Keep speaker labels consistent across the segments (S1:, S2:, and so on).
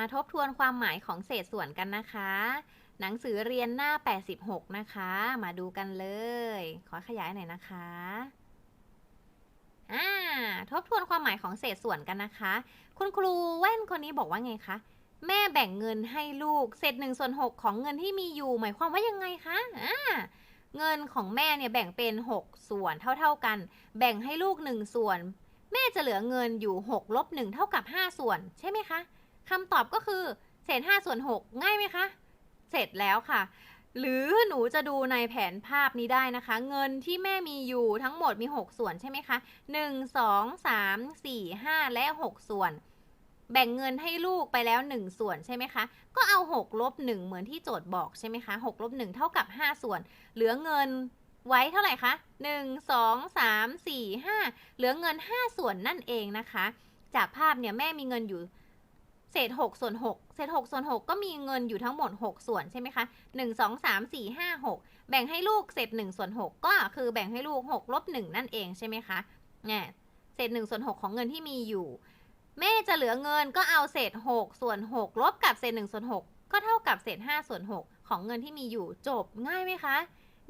S1: มาทบทวนความหมายของเศษส่วนกันนะคะ หนังสือเรียนหน้า 86 นะคะ มาดูกันเลย ขอขยายหน่อยนะคะอ่าทบทวนความหมายของเศษส่วนกันนะคะ คุณครูแว่นคนนี้บอกว่าไงคะแม่แบ่งเงินให้ลูก เศษหนึ่งส่วนหกของเงินที่มีอยู่ หมายความว่ายังไงคะอ่าเงินของแม่เนี่ยแบ่งเป็น 6 ส่วนเท่า ๆกัน แบ่งให้ลูก 1 ส่วน แม่จะเหลือเงินอยู่6ลบ1เท่ากับ 5 ส่วน ใช่ไหมคะ คำตอบก็คือเศษ5ส่วน6ง่ายไหมคะ เสร็จแล้วค่ะ หรือหนูจะดูในแผนภาพนี้ได้นะคะ เงินที่แม่มีอยู่ทั้งหมดมี 6 ส่วนใช่ไหมคะ 1 2 3 4 5 และ 6 ส่วน แบ่งเงินให้ลูกไปแล้ว 1 ส่วนใช่ไหมคะ ก็เอา 6 ลบ 1 เหมือนที่โจทย์บอกใช่ไหมคะ 6 ลบ 1 เท่ากับ 5 ส่วน เหลือเงินไว้เท่าไหร่คะ 1 2 3 4 5 เหลือเงิน 5 ส่วนนั่นเองนะคะ จากภาพเนี่ยแม่มีเงินอยู่ เศษ6ส่วน6เศษ6ส่วน6ก็มีเงินอยู่ทั้งหมด6ส่วนใช่ไหมคะ1 2 3 4 5 6แบ่งให้ลูกเศษ1ส่วน6ก็คือแบ่งให้ลูก6ลบ1นั่นเองใช่ไหมคะเนี่ยเศษ1ส่วน6ของเงินที่มีอยู่ แม่จะเหลือเงินก็เอาเศษ6ส่วน6ลบกับเศษ1ส่วน6ก็เท่ากับเศษ5ส่วน6ของเงินที่มีอยู่จบง่ายไหมคะ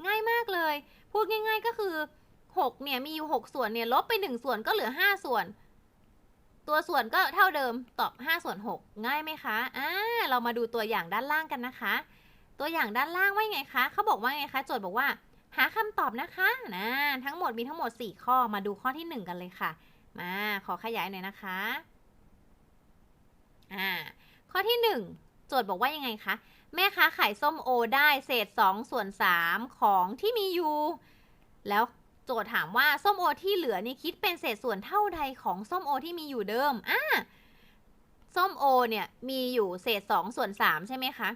S1: ง่ายมากเลย พูดง่าย ๆก็คือ6เนี่ยมีอยู่6ส่วนเนี่ยลบไป1ส่วนก็เหลือ5ส่วน ตัวส่วนก็เท่าเดิมตอบ 5 ส่วน 6 ง่ายไหมคะอ่าเรามาดูตัวอย่างด้านล่างกันนะคะ ตัวอย่างด้านล่างว่าไงคะเขาบอกว่าไงคะ โจทย์บอกว่า หาคำตอบนะคะนะทั้งหมดมีทั้งหมด 4 ข้อมาดูข้อที่ 1 กันเลยค่ะ มาขอขยายหน่อยนะคะอ่าข้อที่ 1 โจทย์บอกว่ายังไงคะแม่ค้าขายส้มโอได้เศษ2ส่วน3ของที่มีอยู่แล้ว จทย์ถามว่าส้มโอที่เหลือนี่คิดเป็นเศษส่วนเท่าใดของส้มโอที่มีอยู่เดิมอ่าส้มโอเนี่ยมีอยู่เศษ2ส่วน3ใช่ไหมคะ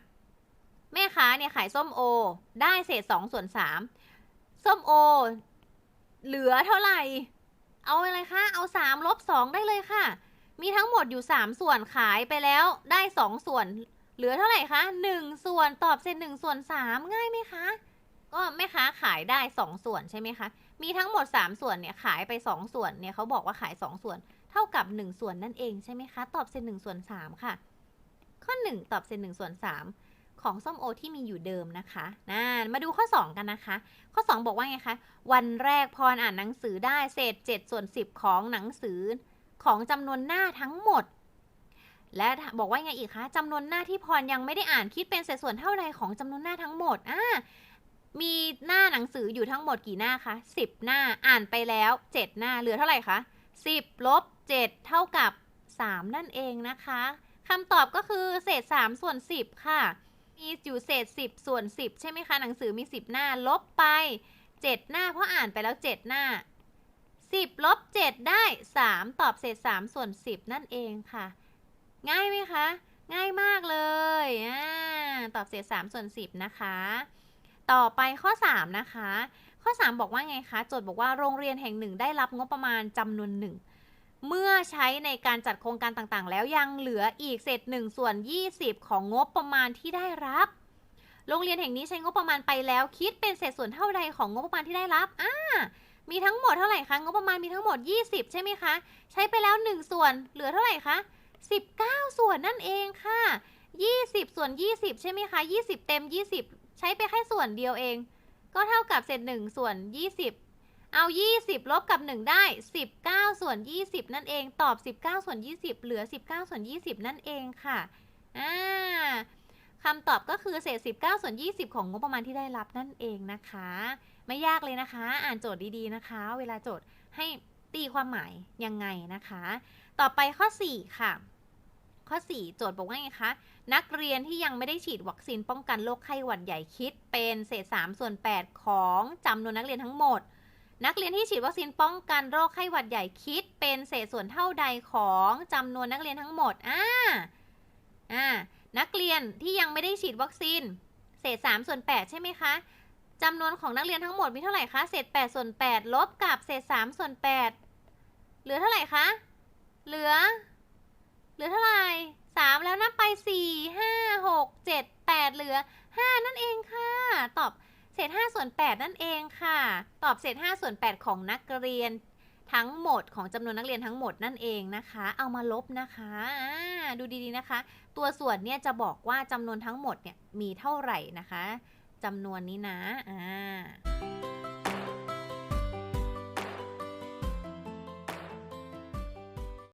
S1: แม่ค้าเนี่ยขายส้มโอ ได้เศษ2ส่วน3ส้มโอ เหลือเท่าไหร่ เอาอะไรคะ เอา3ลบ2ได้เลยค่ะ มีทั้งหมดอยู่3ส่วนขายไปแล้วได้2ส่วน เหลือเท่าไหร่คะ1ส่วนตอบเศษ1ส่วน3ง่ายไหมคะ ก็แม่ค้าขายได้ 2 ส่วนใช่ไหมคะ มีทั้งหมด 3 ส่วนเนี่ยขายไป 2 ส่วนเนี่ยเขาบอกว่าขาย 2 ส่วน เท่ากับ 1 ส่วนนั่นเองใช่ไหมคะ ตอบเศษ1ส่วน3ค่ะ ข้อ 1 ตอบเศษ1ส่วน3ของส้มโอที่มีอยู่เดิมนะคะนะมาดูข้อ 2 กันนะคะ ข้อ 2 บอกว่าไงคะ วันแรกพรอ่านหนังสือได้เศษ7ส่วน10 ของหนังสือของจำนวนหน้าทั้งหมด และบอกว่าไงอีกคะจำนวนหน้าที่พรยังไม่ได้อ่านคิดเป็นเศษส่วนเท่าใดของจำนวนหน้าทั้งหมดอ่า มีหน้าหนังสืออยู่ทั้งหมดกี่หน้าคะ10 หน้าอ่านไปแล้ว 7 หน้าเหลือเท่าไหร่คะ10ลบ7เท่ากับ 3 นั่นเองนะคะคำตอบก็คือเศษ 3 ส่วน 10 ค่ะ มีอยู่เศษ 10 ส่วน 10 ใช่ไหมคะ หนังสือมี 10 หน้าลบไป 7 หน้า เพราะอ่านไปแล้ว 7 หน้า 10ลบ7ได้ 3 ตอบเศษ 3 ส่วน 10 นั่นเองค่ะ ง่ายไหมคะ ง่ายมากเลยอตอบเศษ 3 ส่วน 10 นะคะ ต่อไปข้อ 3 นะคะ ข้อ 3 บอกว่าไงคะ โจทย์บอกว่าโรงเรียนแห่งหนึ่งได้รับงบประมาณจำนวนหนึ่ง เมื่อใช้ในการจัดโครงการต่างๆ แล้วยังเหลืออีกเศษ1ส่วน 20 ของงบประมาณที่ได้รับ โรงเรียนแห่งนี้ใช้งบประมาณไปแล้ว คิดเป็นเศษส่วนเท่าใดของงบประมาณที่ได้รับ อ่า มีทั้งหมดเท่าไหร่คะ งบประมาณมีทั้งหมด 20 ใช่ไหมคะ ใช้ไปแล้ว 1 ส่วน เหลือเท่าไหร่คะ 19 ส่วนนั่นเองค่ะ 20 ส่วน 20 ใช่ไหมคะ 20 เต็ม 20 ใช้ไปแค่ส่วนเดียวเอง ก็เท่ากับเศษ1ส่วน20เอา 20 ลบกับ 1 ได้ 19 ส่วน 20 นั่นเอง ตอบ 19 ส่วน 20 เหลือ 19 ส่วน 20 นั่นเองค่ะ อ่าคำตอบก็คือเศษ 19 ส่วน 20 ของงบประมาณที่ได้รับนั่นเองนะคะ ไม่ยากเลยนะคะ อ่านโจทย์ดีๆนะคะ เวลาโจทย์ให้ตีความหมายยังไงนะคะ ต่อไปข้อ 4 ค่ะ ข้อ 4 โจทย์บอกว่าไงคะ นักเรียนที่ยังไม่ได้ฉีดวัคซีนป้องกันโรคไข้หวัดใหญ่คิด เป็นเศษ3ส่วน 8 ของจำนวนนักเรียนทั้งหมด นักเรียนที่ฉีดวัคซีนป้องกันโรคไข้หวัดใหญ่คิด เป็นเศษส่วนเท่าใดของจำนวนนักเรียนทั้งหมด อ่า อ่า นักเรียนที่ยังไม่ได้ฉีดวัคซีน เศษ3ส่วน 8 ใช่ไหมคะจำนวนของนักเรียนทั้งหมดมีเท่าไหร่คะ เศษ8ส่วน8ลบกับเศษ3ส่วน8เหลือเท่าไหร่คะ เหลือ เหลือเท่าไหร่สามแล้วนับไปสี่ห้าหกเจ็ดแปดเหลือห้า นั่นเองค่ะ ตอบเศษห้าส่วนแปดนั่นเองค่ะตอบเศษห้าส่วนแปดของนักเรียนทั้งหมดของจำนวนนักเรียนทั้งหมดนั่นเองนะคะ เอามาลบนะคะดูดีๆนะคะ ตัวส่วนเนี่ยจะบอกว่าจำนวนทั้งหมดเนี่ยมีเท่าไหร่นะคะจำนวนนี้นะอ่า